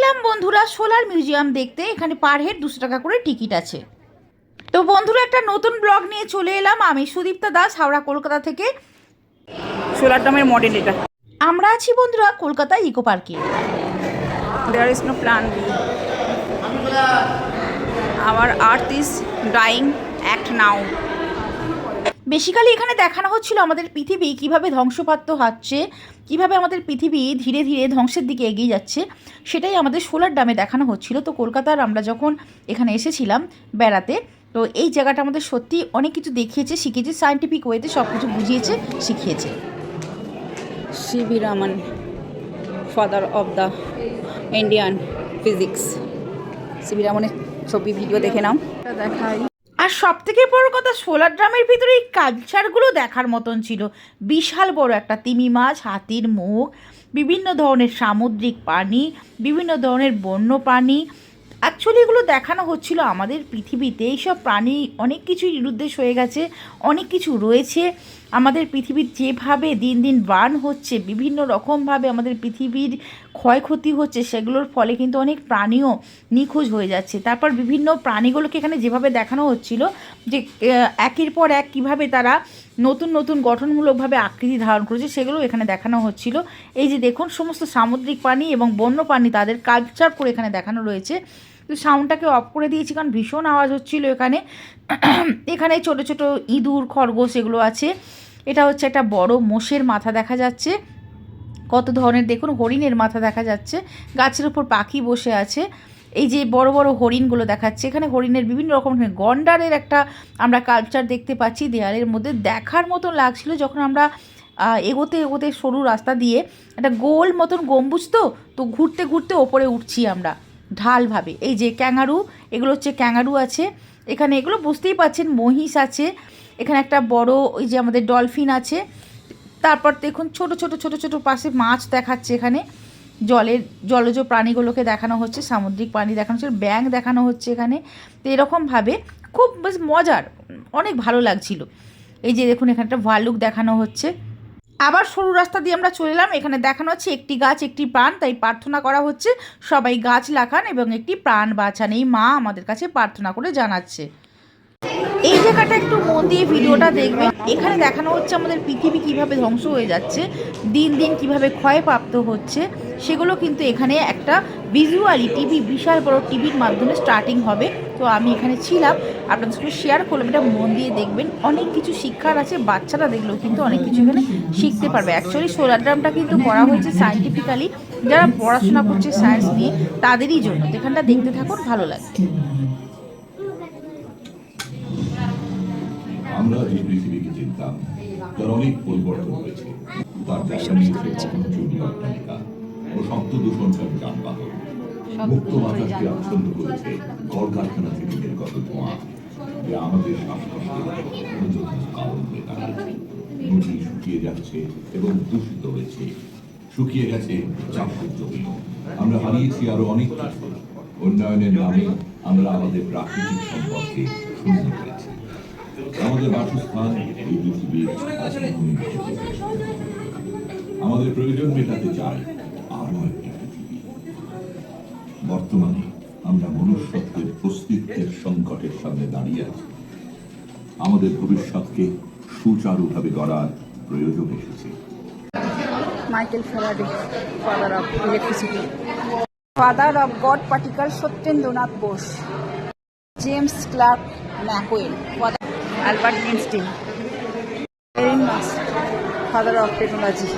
এলাম বন্ধুরা solar museum দেখতে। এখানে পার হেড দুশো টাকা করে টিকিট আছে। তো বন্ধুরা একটা নতুন ব্লগ নিয়ে চলে এলাম। আমি সুদীপ্তা দাস হাওড়া কলকাতা থেকে। সোলার ডামের মডেল এটা। আমরা আছি বন্ধুরা কলকাতা ইকো পার্কে। There is no plan B our earth is dying act now basically এখানে দেখানো হচ্ছিল আমাদের পৃথিবী কীভাবে ধ্বংসপ্রাপ্ত হচ্ছে কীভাবে আমাদের পৃথিবী ধীরে ধীরে ধ্বংসের দিকে এগিয়ে যাচ্ছে সেটাই আমাদের সোলার ডামে দেখানো হচ্ছিল। তো কলকাতার আমরা যখন এখানে এসেছিলাম বেড়াতে তো এই জায়গাটা আমাদের সত্যি অনেক কিছু দেখিয়েছে শিখিয়েছে সায়েন্টিফিক ওয়েতে সব কিছু বুঝিয়েছে শিখিয়েছে। C V Raman father of the Indian physics C V রামনের ছবি ভিডিও দেখে নাও। দেখাই। আর সব থেকে বড় কথা, সোলার ড্রামের ভিতরে এই কালচারগুলো দেখার মতন ছিল। বিশাল বড় একটা তিমি মাছ, হাতির মুখ, বিভিন্ন ধরনের সামুদ্রিক প্রাণী বিভিন্ন ধরনের বন্য প্রাণী অ্যাকচুয়ালি এগুলো দেখানো হচ্ছিল আমাদের পৃথিবীতে। এইসব প্রাণী অনেক কিছুই নিরুদ্দেশ হয়ে গেছে, অনেক কিছু রয়েছে। আমাদের পৃথিবীর যেভাবে দিন দিন বার্ন হচ্ছে, বিভিন্ন রকমভাবে আমাদের পৃথিবীর ক্ষয়ক্ষতি হচ্ছে, সেগুলোর ফলে কিন্তু অনেক প্রাণীও নিখোঁজ হয়ে যাচ্ছে। তারপর বিভিন্ন প্রাণীগুলোকে এখানে যেভাবে দেখানো হচ্ছিল যে একের পর এক কীভাবে তারা নতুন নতুন গঠনমূলকভাবে আকৃতি ধারণ করেছে সেগুলো এখানে দেখানো হচ্ছিল। এই যে দেখুন, সমস্ত সামুদ্রিক প্রাণী এবং বন্য প্রাণী তাদের কালচার করে এখানে দেখানো রয়েছে। তো সাউন্ডটাকে অফ করে দিয়েছি কারণ ভীষণ আওয়াজ হচ্ছিল এখানে। এখানে ছোট ছোট ইঁদুর, খরগোশ এগুলো আছে। এটা হচ্ছে একটা বড় মোষের মাথা দেখা যাচ্ছে। কত ধরনের, দেখুন, হরিণের মাথা দেখা যাচ্ছে। গাছের উপর পাখি বসে আছে। এই যে বড় বড় হরিণগুলো দেখাচ্ছে। এখানে হরিণের বিভিন্ন রকম গন্ডারের একটা আমরা কালচার দেখতে পাচ্ছি দেয়ালের মধ্যে। দেখার মতন লাগছিল যখন আমরা এগোতে এগোতে সরু রাস্তা দিয়ে, একটা গোল মতন গম্বুজ তো তো ঘুরতে ঘুরতে ওপরে উঠছি আমরা। ঢালভাবে এই যে ক্যাঙারু, এগুলো হচ্ছে ক্যাঙারু আছে। এখানে এগুলো বুঝতেই পাচ্ছেন মহিষ আছে। এখানে একটা বড় ওই যে আমাদের ডলফিন আছে। তারপর দেখুন ছোট ছোট ছোট ছোট পাশে মাছ দেখাচ্ছে এখানে। জলের, জলজ প্রাণীগুলোকে দেখানো হচ্ছে, সামুদ্রিক প্রাণী দেখানো হচ্ছে, ব্যাঙ দেখানো হচ্ছে এখানে। তো এরকমভাবে খুব বেশ মজার, অনেক ভালো লাগছিল। এই যে দেখুন এখানে একটা ভাল্লুক দেখানো হচ্ছে। আবার সরু রাস্তা দিয়ে আমরা চলে এলাম। এখানে দেখানো হচ্ছে একটি গাছ, একটি প্রাণ। তাই প্রার্থনা করা হচ্ছে, সবাই গাছ লাগান এবং একটি প্রাণ বাঁচান। এই মা আমাদের কাছে প্রার্থনা করে জানাচ্ছে। এই জায়গাটা একটু মন দিয়ে ভিডিওটা দেখবেন। এখানে দেখানো হচ্ছে আমাদের পৃথিবী কীভাবে ধ্বংস হয়ে যাচ্ছে, দিন দিন কীভাবে ক্ষয়প্রাপ্ত হচ্ছে, সেগুলো কিন্তু এখানে একটা ভিজুয়ালি টিভি, বিশাল বড় টিভির মাধ্যমে স্টার্টিং হবে। তো আমি এখানে ছিলাম, আপনাদের সঙ্গে শেয়ার করলাম, এটা মন দিয়ে দেখবেন। অনেক কিছু শিক্ষার আছে, বাচ্চারা দেখলেও কিন্তু অনেক কিছু এখানে শিখতে পারবে। অ্যাকচুয়ালি সোলার ড্রামটা কিন্তু করা হয়েছে সায়েন্টিফিক্যালি যারা পড়াশোনা করছে সায়েন্স নিয়ে, তাদেরই জন্য। এখানটা দেখতে থাকুন, ভালো লাগবে আমরা যে পৃথিবীকে চিনতাম তার অনেক পরিবর্তন হয়েছে। তার জায়গা নিয়েছে জুনিয়র তালিকা ও শব্দ দূষণকারী যানবাহন মুক্ত বাতাসকে আচ্ছন্ন করেছে কলকারখানা থেকে নির্গত ধোঁয়া। যা আমাদের শ্বাসকষ্টের কারণ হয়ে নদী শুকিয়ে যাচ্ছে এবং দূষিত হয়েছে। শুকিয়ে গেছে চাষের জমি আমরা হারিয়েছি আরও অনেক কিছু। উন্নয়নের নামে আমরা আমাদের প্রাকৃতিক সম্পদকে শূন্য করেছি। আমাদের বাসস্থান এই পৃথিবীর। আমাদের প্রয়োজন মেটাতে চাই আরও একটি পৃথিবী। বর্তমানে আমরা মনুষ্যত্বের অস্তিত্বের সংকটের সামনে দাঁড়িয়ে আছি। আমাদের ভবিষ্যৎকে সুচারুভাবে গড়ার প্রয়োজন এসেছে। Michael Faraday father of electricity father of god particle Satyendranath Bose. James Clerk Maxwell Albert Einstein Haerin মাস ফাদার অফ টেকনোলজি